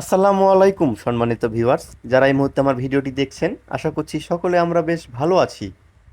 আসসালামু আলাইকুম, সম্মানিত ভিউয়ার্স। যারা এই মুহূর্তে আমার ভিডিওটি দেখছেন, আশা করছি সকলে আমরা বেশ ভালো আছি।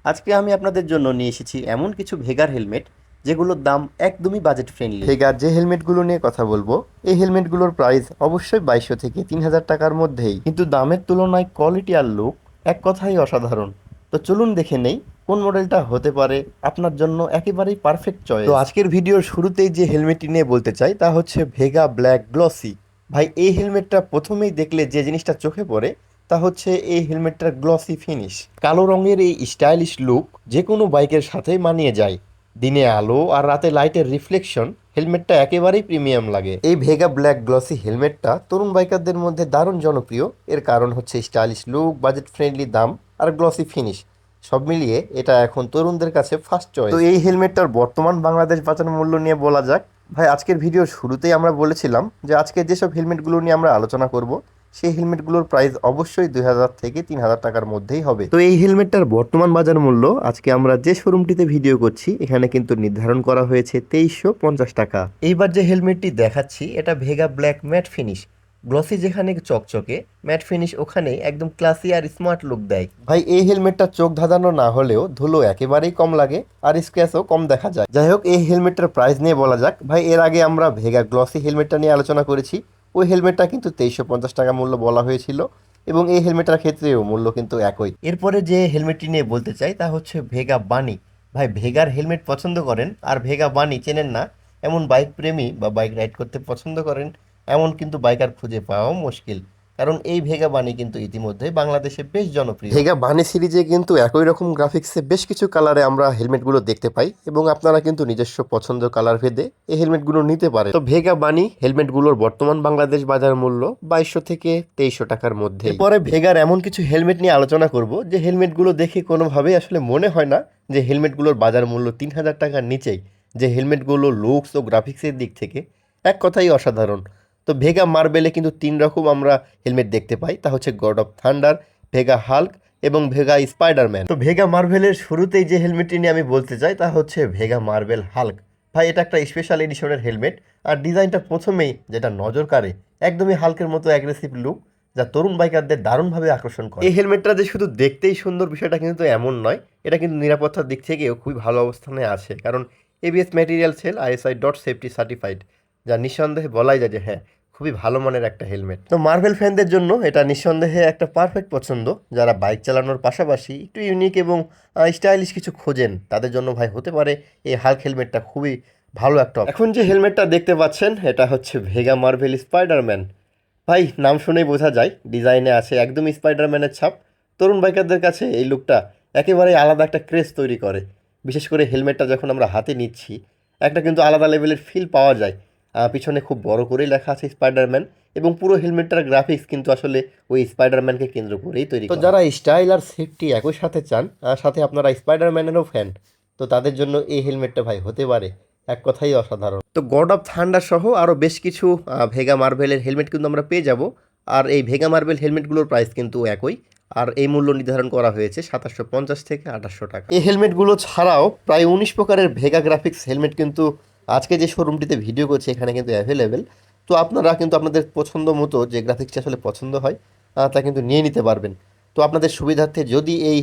আজকে আমি আপনাদের জন্য নিয়ে এসেছি এমন কিছু ভেগার হেলমেট, যেগুলোর দাম একদমই বাজেট ফ্রেন্ডলি ভেগার যে হেলমেটগুলো নিয়ে কথা বলব, এই হেলমেটগুলোর প্রাইস অবশ্যই বাইশশো থেকে তিন হাজার টাকার মধ্যেই। কিন্তু দামের তুলনায় কোয়ালিটি আর লুক এক কথাই অসাধারণ। তো চলুন দেখে নেই, কোন মডেলটা হতে পারে আপনার জন্য একেবারেই পারফেক্ট চয়েস তো আজকের ভিডিওর শুরুতেই যে হেলমেটটি নিয়ে বলতে চাই, তা হচ্ছে ভেগা ব্ল্যাক গ্লসি। ভাই, এই হেলমেটটা প্রথমেই দেখলে যে জিনিসটা চোখে পড়ে, তা হচ্ছে এই হেলমেটটার গ্লসি ফিনিশ কালো রঙের এই স্টাইলিশ লুক যে কোনো বাইকের সাথে মানিয়ে যায়। দিনে আলো আর রাতে লাইটের রিফ্লেকশন হেলমেটটা একেবারেই প্রিমিয়াম লাগে। এই ভেগা ব্ল্যাক গ্লসি হেলমেটটা তরুণ বাইকারদের মধ্যে দারুণ জনপ্রিয়। এর কারণ হচ্ছে স্টাইলিশ লুক বাজেট ফ্রেন্ডলি দাম আর গ্লসি ফিনিশ সব মিলিয়ে এটা এখন তরুণদের কাছে ফার্স্ট চয়েস তো এই হেলমেটটার বর্তমান বাংলাদেশ বাজার মূল্য নিয়ে বলা যাক ভাই, আজকের ভিডিও শুরুতেই আমরা বলেছিলাম যে আজকে যেসব হেলমেটগুলো নিয়ে আমরা আলোচনা করব, সেই হেলমেটগুলোর প্রাইস অবশ্যই দুই হাজার থেকে তিন হাজার টাকার মধ্যেই হবে। তো এই হেলমেটটার বর্তমান বাজার মূল্য আজকে আমরা যে শোরুমটিতে ভিডিও করছি, এখানে কিন্তু নির্ধারণ করা হয়েছে তেইশশো পঞ্চাশ টাকা। এইবার যে হেলমেটটি দেখাচ্ছি, এটা Vega black matte finish glossy যেখানে চকচকে ম্যাট ফিনিশ ওখানে একদম ক্লাসি আর স্মার্ট লুক দেয়। ভাই এই হেলমেটটা চোখ ধাঁধানো না হলেও ধুলো একেবারেই কম লাগে আর স্ক্র্যাচও কম দেখা যায়। যাই হোক এই হেলমেটটার প্রাইস নিয়ে বলা যাক। ভাই এর আগে আমরা ভেগা গ্লসি হেলমেটটা নিয়ে আলোচনা করেছি। ওই হেলমেটটা কিন্তু তেইশশো পঞ্চাশ টাকা মূল্য বলা হয়েছিল এবং এই হেলমেটটার ক্ষেত্রেও মূল্য কিন্তু একই। এরপরে যে হেলমেটটি নিয়ে বলতে চাই তা হচ্ছে ভেগা বানি ভাই ভেগার হেলমেট পছন্দ করেন আর ভেগা বানি চেনেন না এমন বাইক প্রেমী বা বাইক রাইড করতে পছন্দ করেন এমন কিন্তু বাইকার খুঁজে পাওয়াও মুশকিল। কারণ এই ভেগা বানি কিন্তু ইতিমধ্যে বাংলাদেশে বেশ জনপ্রিয়। ভেগা বানি সিরিজে কিন্তু একই রকম গ্রাফিক্সে বেশ কিছু কালারে আমরা হেলমেটগুলো দেখতে পাই এবং আপনারা কিন্তু নিজস্ব পছন্দ কালার ভেদে এই হেলমেটগুলো নিতে পারে তো ভেগা বানি হেলমেটগুলোর বর্তমান বাংলাদেশ বাজার মূল্য বাইশশো থেকে তেইশশো টাকার মধ্যে। পরে ভেগার এমন কিছু হেলমেট নিয়ে আলোচনা করব যে হেলমেটগুলো দেখে কোনোভাবেই আসলে মনে হয় না যে হেলমেটগুলোর বাজার মূল্য তিন হাজার টাকার নিচেই যে হেলমেটগুলো লুকস ও গ্রাফিক্সের দিক থেকে এক কথাই অসাধারণ। তো ভেগা মার্বেলে কিন্তু তিন রকম আমরা হেলমেট দেখতে পাই। তা হচ্ছে god of thunder Vega Hulk এবং ভেগা স্পাইডারম্যান তো ভেগা মার্বেলের শুরুতেই যে হেলমেটটি নিয়ে আমি বলতে চাই, তা হচ্ছে ভেগা মার্বেল হাল্ক ভাই, এটা একটা স্পেশাল এডিশনের হেলমেট আর ডিজাইনটা প্রথমেই যেটা নজর কাড়ে, একদমই হালকের মতো অ্যাগ্রেসিভ লুক যা তরুণ বাইকারদের দারুণভাবে আকর্ষণ করে। এই হেলমেটটা যে শুধু দেখতেই সুন্দর, বিষয়টা কিন্তু এমন নয়, এটা কিন্তু নিরাপত্তার দিক থেকেও খুবই ভালো অবস্থানে আছে। কারণ ABS material shell ISI dot safety certified যা নিঃসন্দেহে বলাই যায় যে হ্যাঁ খুবই ভালো মানের একটা হেলমেট। তো মার্বেল ফ্যানদের জন্য এটা নিঃসন্দেহে একটা পারফেক্ট পছন্দ। যারা বাইক চালানোর পাশাপাশি একটু ইউনিক এবং স্টাইলিশ কিছু খোঁজেন তাদের জন্য ভাই হতে পারে এই হাল্ক হেলমেটটা খুবই ভালো একটা এখন যে হেলমেটটা দেখতে পাচ্ছেন এটা হচ্ছে ভেগা মার্ভেল স্পাইডারম্যান ভাই নাম শুনেই বোঝা যায় ডিজাইনে আছে একদম স্পাইডারম্যানের ছাপ। তরুণ বাইকারদের কাছে এই লুকটা একেবারেই আলাদা একটা ক্রেজ তৈরি করে। বিশেষ করে হেলমেটটা যখন আমরা হাতে নিচ্ছি একটা কিন্তু আলাদা লেভেলের ফিল পাওয়া যায়। পিছনে খুব বড় করেই লেখা আছে স্পাইডারম্যান এবং পুরো হেলমেটটার গ্রাফিক্স কিন্তু আসলে ওই স্পাইডারম্যানকে কেন্দ্র করেই তৈরি তো যারা স্টাইল আর সেফটি একই সাথে চান আর সাথে আপনারা স্পাইডারম্যানেরও ফ্যান তো তাদের জন্য এই হেলমেটটা ভাই হতে পারে এক কথাই অসাধারণ। তো গড অফ থান্ডার সহ আরও বেশ কিছু ভেগা মার্বেলের হেলমেট কিন্তু আমরা পেয়ে যাব আর এই ভেগা মার্বেল হেলমেটগুলোর প্রাইস কিন্তু একই আর এই মূল্য নির্ধারণ করা হয়েছে সাতাশশো পঞ্চাশ থেকে আঠাশশো টাকা। এই হেলমেটগুলো ছাড়াও প্রায় উনিশ প্রকারের ভেগা গ্রাফিক্স হেলমেট কিন্তু আজকে যে শোরুমটিতে ভিডিও করছি, এখানে কিন্তু অ্যাভেলেবেল তো আপনারা কিন্তু আপনাদের পছন্দ মতো যে গ্রাফিক্সটা আসলে পছন্দ হয় তা কিন্তু নিয়ে নিতে পারবেন। তো আপনাদের সুবিধার্থে যদি এই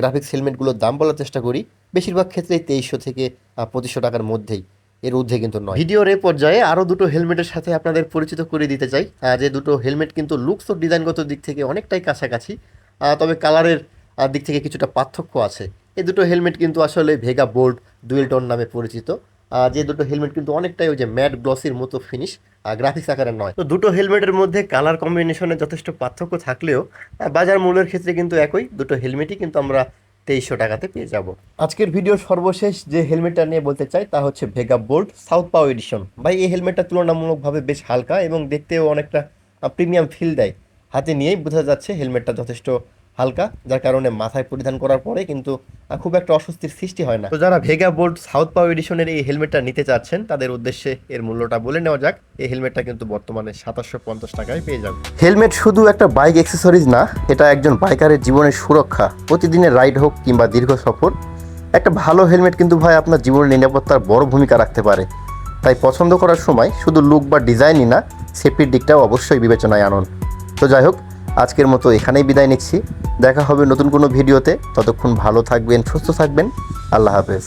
গ্রাফিক্স হেলমেটগুলোর দাম বলার চেষ্টা করি, বেশিরভাগ ক্ষেত্রেই তেইশশো থেকে পঁচিশশো টাকার মধ্যেই। এর ঊর্ধ্বে কিন্তু নয়। ভিডিওর এই পর্যায়ে আরও দুটো হেলমেটের সাথে আপনাদের পরিচিত করে দিতে চাই। যে দুটো হেলমেট কিন্তু লুকস ও ডিজাইনগত দিক থেকে অনেকটাই কাছাকাছি। তবে কালারের দিক থেকে কিছুটা পার্থক্য আছে। এই দুটো হেলমেট কিন্তু আসলে ভেগা বোল্ড ডুয়েলটন নামে পরিচিত। যে দুটো হেলমেট কিন্তু অনেকটাই ওই যে ম্যাট গ্লসির মতো ফিনিশ গ্রাফিক্স আকারের নয়। তো দুটো হেলমেটের মধ্যে কালার কম্বিনেশনে যথেষ্ট পার্থক্য থাকলেও বাজার মূল্যের ক্ষেত্রে কিন্তু একই, দুটো হেলমেটই কিন্তু আমরা তেইশশো টাকাতে পেয়ে যাব। আজকের ভিডিওর সর্বশেষ যে হেলমেটটা নিয়ে বলতে চাই, তা হচ্ছে Vega Bolt south paw edition ভাই, এই হেলমেটটা তুলনামূলকভাবে বেশ হালকা এবং দেখতেও অনেকটা প্রিমিয়াম ফিল দেয়। হাতে নিয়েই বোঝা যাচ্ছে হেলমেটটা যথেষ্ট হালকা যার কারণে মাথায় পরিধান করার পরে কিন্তু খুব একটা অস্বস্তির সৃষ্টি হয় না। তো যারা ভেগা বোর্ড সাউথ পাও এডিশনের এই হেলমেটটা নিতে চাচ্ছেন তাদের উদ্দেশ্যে এর মূল্যটা বলে নেওয়া যাক। এই হেলমেটটা কিন্তু বর্তমানে সাতাশশো পঞ্চাশ টাকায় পেয়ে যাবে হেলমেট শুধু একটা বাইক অ্যাক্সেসরিজ না এটা একজন বাইকারের জীবনের সুরক্ষা প্রতিদিনের রাইড হোক কিংবা দীর্ঘ সফর। একটা ভালো হেলমেট কিন্তু ভাই আপনার জীবনের নিরাপত্তার বড় ভূমিকা রাখতে পারে। তাই পছন্দ করার সময় শুধু লুক বা ডিজাইনই না সেফটির দিকটাও অবশ্যই বিবেচনায় আনুন। তো যাই হোক আজকের মতো এখানেই বিদায় নিচ্ছি। দেখা হবে নতুন কোনো ভিডিওতে। ততক্ষণ ভালো থাকবেন সুস্থ থাকবেন। আল্লাহ হাফেজ।